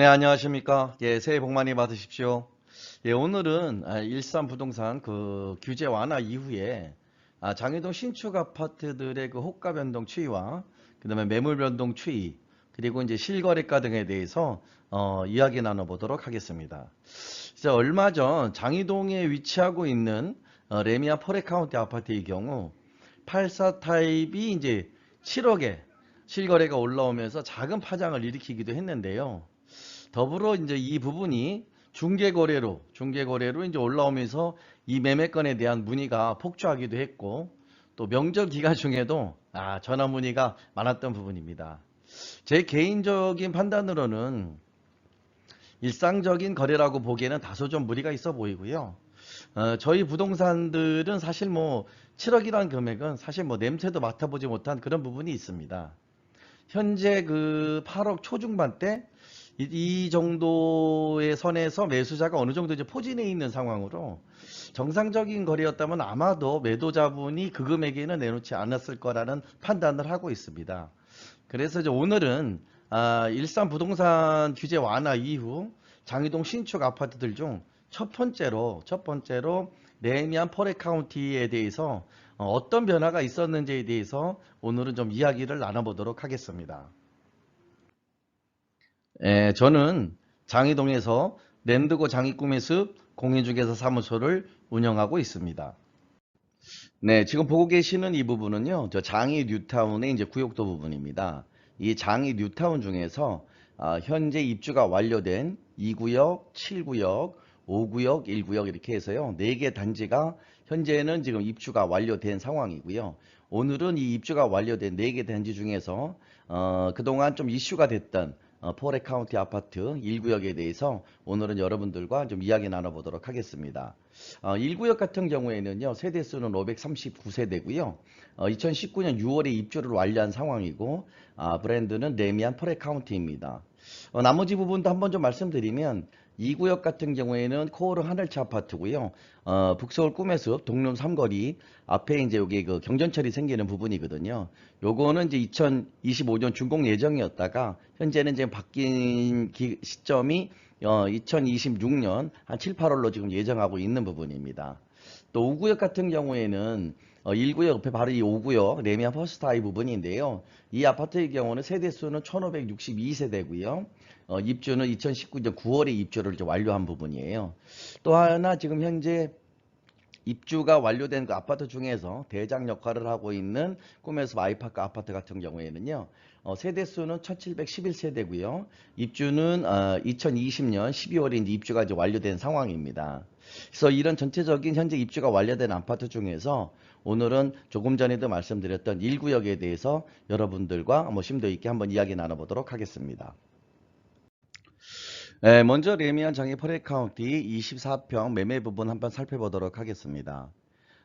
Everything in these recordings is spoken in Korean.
네, 안녕하십니까. 예, 새해 복 많이 받으십시오. 예, 오늘은 아, 일산 부동산 그 규제 완화 이후에 아, 장애동 신축 아파트들의 그 호가 변동 추이와 그다음에 매물 변동 추이 그리고 이제 실거래가 등에 대해서 어, 이야기 나눠보도록 하겠습니다. 이제 얼마 전 장이동에 위치하고 있는 어, 레미안 포레카운티 아파트의 경우 84 타입이 이제 7억에 실거래가 올라오면서 작은 파장을 일으키기도 했는데요. 더불어 이제 이 부분이 중개거래로 중개거래로 이제 올라오면서 이 매매건에 대한 문의가 폭주하기도 했고 또 명절 기간 중에도 아 전화 문의가 많았던 부분입니다. 제 개인적인 판단으로는 일상적인 거래라고 보기에는 다소 좀 무리가 있어 보이고요. 어, 저희 부동산들은 사실 뭐 7억이라는 금액은 사실 뭐 냄새도 맡아보지 못한 그런 부분이 있습니다. 현재 그 8억 초중반 대 이, 이 정도의 선에서 매수자가 어느 정도 이제 포진해 있는 상황으로 정상적인 거래였다면 아마도 매도자분이 그 금액에는 내놓지 않았을 거라는 판단을 하고 있습니다. 그래서 이제 오늘은 아, 일산 부동산 규제 완화 이후 장이동 신축 아파트들 중 첫 번째로 첫 번째로 레미안 포레 카운티에 대해서 어, 어떤 변화가 있었는지에 대해서 오늘은 좀 이야기를 나눠보도록 하겠습니다. 예, 저는 장이동에서 랜드고 장이꿈의숲 공인중개사 사무소를 운영하고 있습니다. 네, 지금 보고 계시는 이 부분은요, 저 장이 뉴타운의 이제 구역도 부분입니다. 이 장이 뉴타운 중에서 아, 현재 입주가 완료된 2구역, 7구역, 5구역, 1구역 이렇게 해서요, 4개 단지가 현재는 지금 입주가 완료된 상황이고요. 오늘은 이 입주가 완료된 4개 단지 중에서 어, 그동안 좀 이슈가 됐던 어, 포레 카운티 아파트 1구역에 대해서 오늘은 여러분들과 좀 이야기 나눠보도록 하겠습니다. 어, 1구역 같은 경우에는요, 세대수는 539세대고요. 어, 2019년 6월에 입주를 완료한 상황이고, 아, 브랜드는 레미안 포레 카운티입니다. 어, 나머지 부분도 한번 좀 말씀드리면, 2구역 같은 경우에는 코오르 하늘차 아파트고요. 어, 북서울 꿈의 숲 동룸 삼거리 앞에 이제 여기 그 경전철이 생기는 부분이거든요. 요거는 이제 2025년 준공 예정이었다가 현재는 지금 바뀐 기- 시점이 어, 2026년 한 7, 8월로 지금 예정하고 있는 부분입니다. 또 5구역 같은 경우에는 어, 1구역 옆에 바로 이 5구역 레미안 퍼스트하이 부분인데요. 이 아파트의 경우는 세대수는 1562세대고요. 어, 입주는 2019년 9월에 입주를 완료한 부분이에요. 또 하나 지금 현재 입주가 완료된 그 아파트 중에서 대장 역할을 하고 있는 꿈에서 아이파크 아파트 같은 경우에는요. 어, 세대수는 1711세대고요. 입주는 어, 2020년 12월에 이제 입주가 이제 완료된 상황입니다. 그래서 이런 전체적인 현재 입주가 완료된 아파트 중에서 오늘은 조금 전에도 말씀드렸던 1구역에 대해서 여러분들과 뭐 심도 있게 한번 이야기 나눠보도록 하겠습니다. 네, 먼저 레미안 장애 퍼레 카운티 24평 매매 부분 한번 살펴보도록 하겠습니다.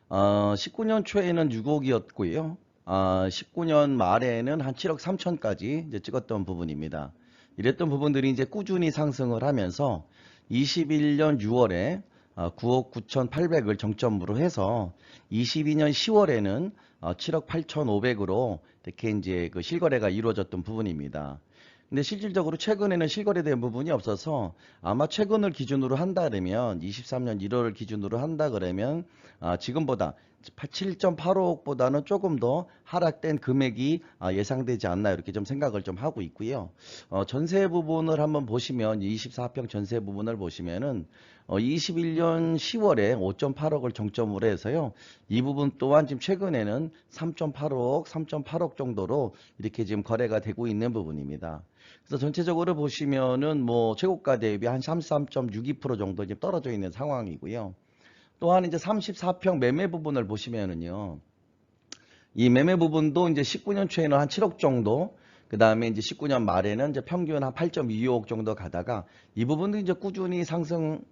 어, 19년 초에는 6억이었고요. 어, 19년 말에는 한 7억 3천까지 이제 찍었던 부분입니다. 이랬던 부분들이 이제 꾸준히 상승을 하면서 21년 6월에 9억 9,800을 정점으로 해서 22년 10월에는 7억 8,500으로 이렇게 이제 그 실거래가 이루어졌던 부분입니다. 근데 실질적으로 최근에는 실거래된 부분이 없어서 아마 최근을 기준으로 한다 그러면 23년 1월을 기준으로 한다 그러면 아, 지금보다 7.85억보다는 조금 더 하락된 금액이 아, 예상되지 않나 이렇게 좀 생각을 좀 하고 있고요. 어, 전세 부분을 한번 보시면 24평 전세 부분을 보시면은 어, 21년 10월에 5.8억을 정점으로 해서요. 이 부분 또한 지금 최근에는 3.85억, 3.8억 정도로 이렇게 지금 거래가 되고 있는 부분입니다. 그래서 전체적으로 보시면은 뭐 최고가 대비 한 33.62% 정도 지금 떨어져 있는 상황이고요. 또한 이제 34평 매매 부분을 보시면은요. 이 매매 부분도 이제 19년 초에는 한 7억 정도, 그 다음에 이제 19년 말에는 이제 평균 한 8.25억 정도 가다가 이 부분도 이제 꾸준히 상승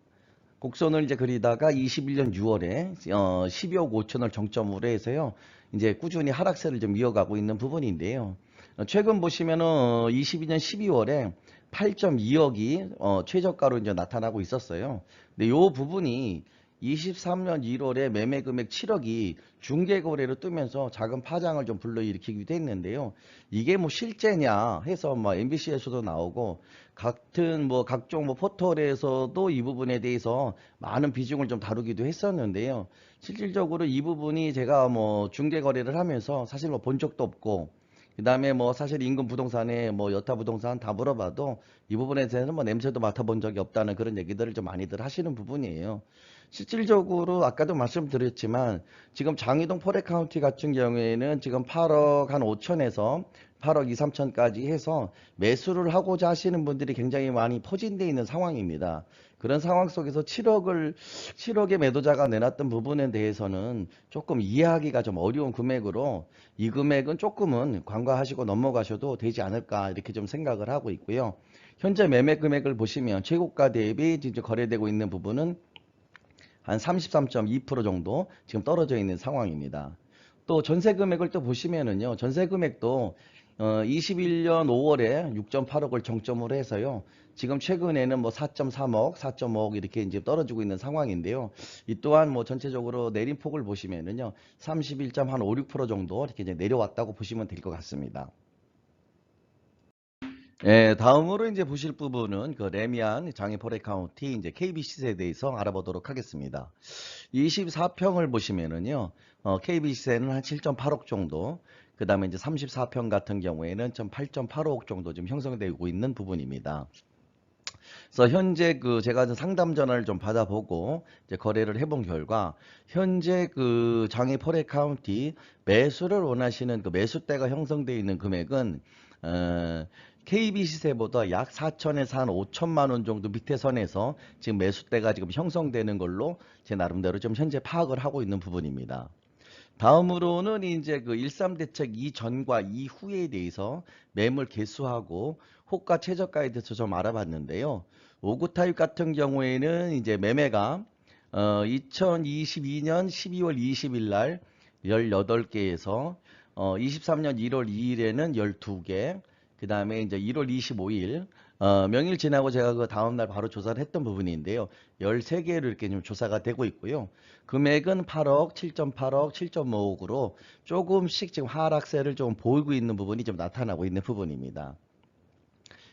곡선을 이제 그리다가 21년 6월에 어 12억 5천을 정점으로 해서요. 이제 꾸준히 하락세를 좀 이어가고 있는 부분인데요. 어, 최근 보시면은 어, 22년 12월에 8.2억이 어 최저가로 이제 나타나고 있었어요. 근데 요 부분이 23년 1월에 매매 금액 7억이 중개 거래로 뜨면서 작은 파장을 좀 불러일으키기도 했는데요. 이게 뭐 실제냐 해서 뭐 MBC에서도 나오고 같은 뭐 각종 뭐 포털에서도 이 부분에 대해서 많은 비중을 좀 다루기도 했었는데요. 실질적으로 이 부분이 제가 뭐 중개 거래를 하면서 사실 뭐 본 적도 없고 그다음에 뭐 사실 인근 부동산에 뭐 여타 부동산 다 물어봐도 이 부분에 대해서는 뭐 냄새도 맡아본 적이 없다는 그런 얘기들을 좀 많이들 하시는 부분이에요. 실질적으로 아까도 말씀드렸지만 지금 장이동 포레카운티 같은 경우에는 지금 8억 한 5천에서 8억 2, 3천까지 해서 매수를 하고자 하시는 분들이 굉장히 많이 포진되어 있는 상황입니다. 그런 상황 속에서 7억을 7억의 매도자가 내놨던 부분에 대해서는 조금 이해하기가 좀 어려운 금액으로 이 금액은 조금은 관과하시고 넘어가셔도 되지 않을까 이렇게 좀 생각을 하고 있고요. 현재 매매 금액을 보시면 최고가 대비 이제 거래되고 있는 부분은 한 33.2% 정도 지금 떨어져 있는 상황입니다. 또 전세 금액을 또 보시면은요. 전세 금액도 어 21년 5월에 6.8억을 정점으로 해서요. 지금 최근에는 뭐 4.3억, 4.5억 이렇게 이제 떨어지고 있는 상황인데요. 이 또한 뭐 전체적으로 내림폭을 보시면은요. 31.56% 정도 이렇게 이제 내려왔다고 보시면 될 것 같습니다. 예, 다음으로 이제 보실 부분은 그 레미안 장애 포레 카운티 이제 KBC에 대해서 알아보도록 하겠습니다. 24평을 보시면은요, 어, KBC에는 한 7.8억 정도, 그 다음에 이제 34평 같은 경우에는 좀 8.85억 정도 지금 형성되고 있는 부분입니다. 그래서 현재 그 제가 좀 상담 전화를 좀 받아보고 이제 거래를 해본 결과 현재 그 장애 포레 카운티 매수를 원하시는 그 매수대가 형성되어 있는 금액은 어, KB 시세보다 약 4천에서 한 5천만 원 정도 밑에 선에서 지금 매수대가 지금 형성되는 걸로 제 나름대로 좀 현재 파악을 하고 있는 부분입니다. 다음으로는 이제 그 13 대책 이전과 이후에 대해서 매물 개수하고 호가 최저가에 대해서 좀 알아봤는데요. 5구 타입 같은 경우에는 이제 매매가 어 2022년 12월 20일 날 18개에서 어 23년 1월 2일에는 12개, 그 다음에 이제 1월 25일 어, 명일 지나고 제가 그 다음날 바로 조사를 했던 부분인데요. 13개로 이렇게 좀 조사가 되고 있고요. 금액은 8억, 7.8억, 7.5억으로 조금씩 지금 하락세를 좀 보이고 있는 부분이 좀 나타나고 있는 부분입니다.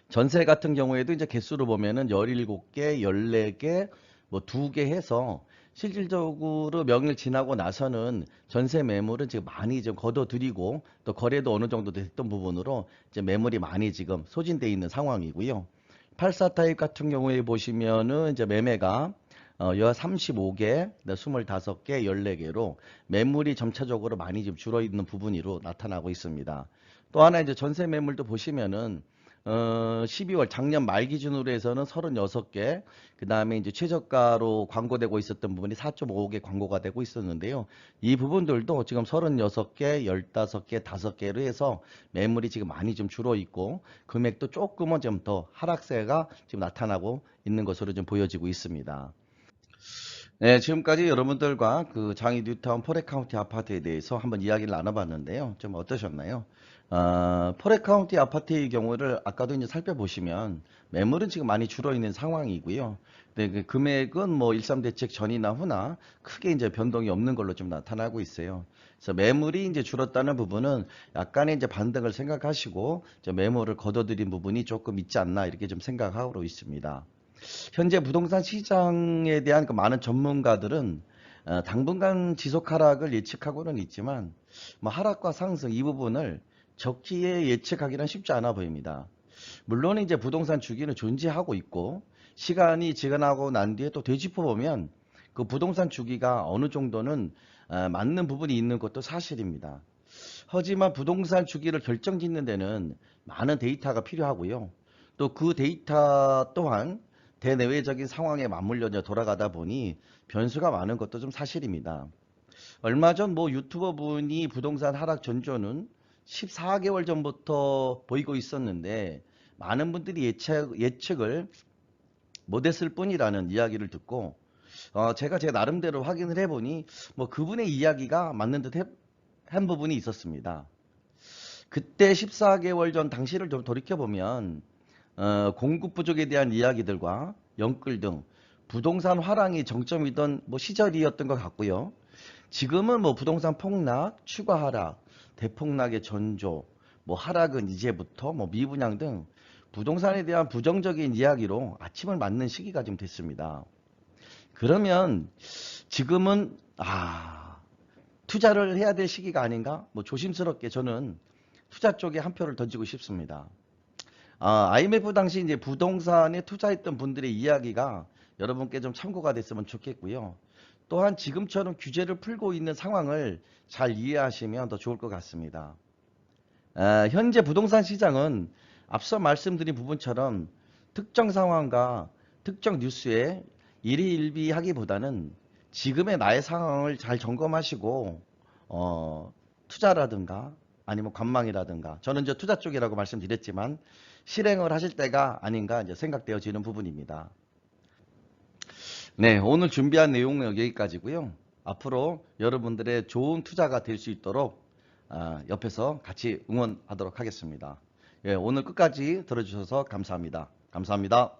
전세 같은 경우에도 이제 개수로 보면은 17개, 14개, 뭐 2개 해서 실질적으로 명일 지나고 나서는 전세 매물은 지금 많이 좀 걷어들이고 또 거래도 어느 정도 됐던 부분으로 이제 매물이 많이 지금 소진돼 있는 상황이고요. 84 타입 같은 경우에 보시면은 이제 매매가 어, 여 35개, 25개, 14개로 매물이 점차적으로 많이 좀 줄어 있는 부분으로 나타나고 있습니다. 또 하나 이제 전세 매물도 보시면은 어, 12월 작년 말 기준으로 해서는 36개, 그 다음에 이제 최저가로 광고되고 있었던 부분이 4.5개 광고가 되고 있었는데요. 이 부분들도 지금 36개, 15개, 5개로 해서 매물이 지금 많이 좀 줄어 있고 금액도 조금은 좀 더 하락세가 지금 나타나고 있는 것으로 좀 보여지고 있습니다. 네, 지금까지 여러분들과 그 장이 뉴타운 포레카운티 아파트에 대해서 한번 이야기를 나눠봤는데요. 좀 어떠셨나요? 어, 포레 카운티 아파트의 경우를 아까도 이제 살펴보시면 매물은 지금 많이 줄어 있는 상황이고요. 네, 그 금액은 뭐 13 대책 전이나 후나 크게 이제 변동이 없는 걸로 좀 나타나고 있어요. 그래서 매물이 이제 줄었다는 부분은 약간의 이제 반등을 생각하시고 매물을 걷어들인 부분이 조금 있지 않나 이렇게 좀 생각하고 있습니다. 현재 부동산 시장에 대한 그 많은 전문가들은 어, 당분간 지속 하락을 예측하고는 있지만 뭐 하락과 상승 이 부분을 적기에 예측하기는 쉽지 않아 보입니다. 물론 이제 부동산 주기는 존재하고 있고 시간이 지나고 난 뒤에 또 되짚어 보면 그 부동산 주기가 어느 정도는 어, 맞는 부분이 있는 것도 사실입니다. 하지만 부동산 주기를 결정짓는 데는 많은 데이터가 필요하고요. 또 그 데이터 또한 대내외적인 상황에 맞물려 돌아가다 보니 변수가 많은 것도 좀 사실입니다. 얼마 전 뭐 유튜버 분이 부동산 하락 전조는 14개월 전부터 보이고 있었는데 많은 분들이 예측, 예측을 못했을 뿐이라는 이야기를 듣고 어, 제가 제 나름대로 확인을 해보니 뭐 그분의 이야기가 맞는 듯 한 부분이 있었습니다. 그때 14개월 전 당시를 좀 돌이켜보면 어, 공급 부족에 대한 이야기들과 영끌 등 부동산 화랑이 정점이던 뭐 시절이었던 것 같고요. 지금은 뭐 부동산 폭락, 추가 하락, 대폭락의 전조, 뭐 하락은 이제부터 뭐 미분양 등 부동산에 대한 부정적인 이야기로 아침을 맞는 시기가 좀 됐습니다. 그러면 지금은 아 투자를 해야 될 시기가 아닌가? 뭐 조심스럽게 저는 투자 쪽에 한 표를 던지고 싶습니다. 아, IMF 당시 이제 부동산에 투자했던 분들의 이야기가 여러분께 좀 참고가 됐으면 좋겠고요. 또한 지금처럼 규제를 풀고 있는 상황을 잘 이해하시면 더 좋을 것 같습니다. 아, 현재 부동산 시장은 앞서 말씀드린 부분처럼 특정 상황과 특정 뉴스에 일희일비하기보다는 지금의 나의 상황을 잘 점검하시고 어, 투자라든가 아니면 관망이라든가 저는 이제 투자 쪽이라고 말씀드렸지만 실행을 하실 때가 아닌가 이제 생각되어지는 부분입니다. 네, 오늘 준비한 내용은 여기까지고요. 앞으로 여러분들의 좋은 투자가 될 수 있도록 아, 옆에서 같이 응원하도록 하겠습니다. 예, 오늘 끝까지 들어주셔서 감사합니다. 감사합니다.